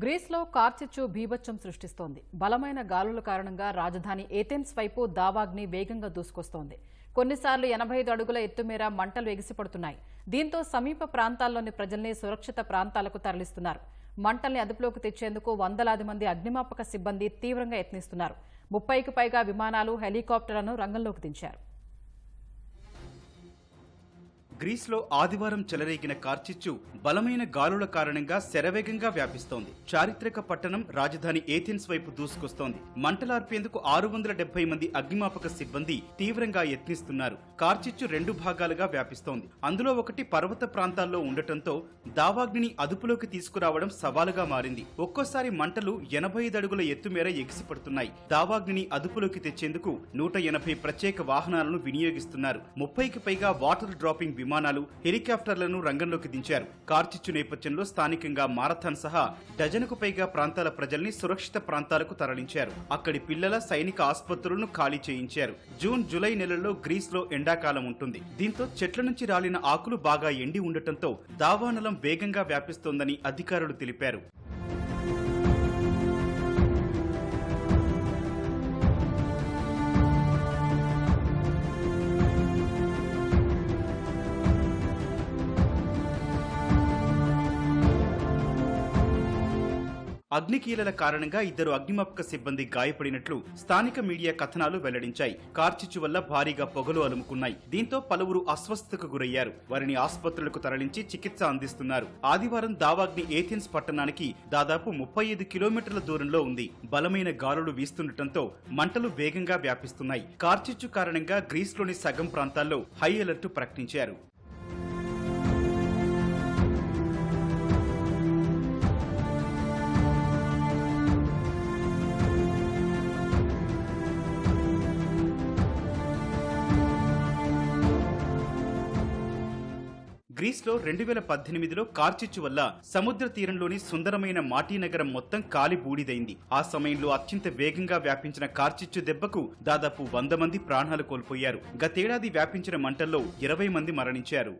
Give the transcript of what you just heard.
గ్రీస్లో కార్చిచ్చు భీభత్సం సృష్టిస్తోంది. బలమైన గాలుల కారణంగా రాజధాని ఏథెన్స్ వైపు దావాగ్ని వేగంగా దూసుకొస్తోంది. కొన్నిసార్లు ఎనభై ఐదు అడుగుల ఎత్తుమేర మంటలు ఎగిసిపడుతున్నాయి. దీంతో సమీప ప్రాంతాల్లోని ప్రజల్ని సురక్షిత ప్రాంతాలకు తరలిస్తున్నారు. మంటల్ని అదుపులోకి తెచ్చేందుకు వందలాది మంది అగ్నిమాపక సిబ్బంది తీవ్రంగా యత్నిస్తున్నారు. ముప్పైకి పైగా విమానాలు హెలికాప్టర్లను రంగంలోకి దించారు. గ్రీస్లో ఆదివారం చెలరేగిన కార్చిచ్చు బలమైన గాలుల కారణంగా శరవేగంగా వ్యాపిస్తోంది. చారిత్రక పట్టణం రాజధాని ఏథెన్స్ వైపు దూసుకొస్తోంది. మంటలార్పేందుకు ఆరు వందల డెబ్బై మంది అగ్నిమాపక సిబ్బంది తీవ్రంగా యత్నిస్తున్నారు. కార్చిచ్చు రెండు భాగాలుగా వ్యాపిస్తోంది. అందులో ఒకటి పర్వత ప్రాంతాల్లో ఉండటంతో దావాగ్నిని అదుపులోకి తీసుకురావడం సవాలుగా మారింది. ఒక్కోసారి మంటలు ఎనభై ఐదు అడుగుల ఎత్తు మేర ఎగిసిపడుతున్నాయి. దావాగ్నిని అదుపులోకి తెచ్చేందుకు నూట ఎనభై ప్రత్యేక వాహనాలను వినియోగిస్తున్నారు. ముప్పైకి పైగా వాటర్ డ్రాపింగ్ విమానాలు హెలికాప్టర్లను రంగంలోకి దించారు. కార్చిచ్చు నేపథ్యంలో స్థానికంగా మారథాన్ సహా డజనుకు పైగా ప్రాంతాల ప్రజల్ని సురక్షిత ప్రాంతాలకు తరలించారు. అక్కడి పిల్లల సైనిక ఆసుపత్రులను ఖాళీ చేయించారు. జూన్ జూలై నెలల్లో గ్రీస్లో ఎండాకాలం ఉంటుంది. దీంతో చెట్ల నుంచి రాలిన ఆకులు బాగా ఎండి ఉండటంతో దావానలం వేగంగా వ్యాపిస్తోందని అధికారులు తెలిపారు. అగ్నికీలల కారణంగా ఇద్దరు అగ్నిమాపక సిబ్బంది గాయపడినట్లు స్థానిక మీడియా కథనాలు వెల్లడించాయి. కార్చిచ్చు వల్ల భారీగా పొగలు అలుముకున్నాయి. దీంతో పలువురు అస్వస్థతకు గురయ్యారు. వారిని ఆసుపత్రులకు తరలించి చికిత్స అందిస్తున్నారు. ఆదివారం దావాగ్ని ఏథెన్స్ పట్టణానికి దాదాపు ముప్పై ఐదు కిలోమీటర్ల దూరంలో ఉంది. బలమైన గాలులు వీస్తుండటంతో మంటలు వేగంగా వ్యాపిస్తున్నాయి. కార్చిచ్చు కారణంగా గ్రీస్లోని సగం ప్రాంతాల్లో హై అలర్ట్ ప్రకటించారు. గ్రీస్లో రెండు వేల పద్దెనిమిదిలో కార్చిచ్చు వల్ల సముద్ర తీరంలోని సుందరమైన మాటీ నగరం మొత్తం కాలి బూడిదైంది. ఆ సమయంలో అత్యంత వేగంగా వ్యాపించిన కార్చిచ్చు దెబ్బకు దాదాపు వంద మంది ప్రాణాలు కోల్పోయారు. గతేడాది వ్యాపించిన మంటల్లో ఇరవై మంది మరణించారు.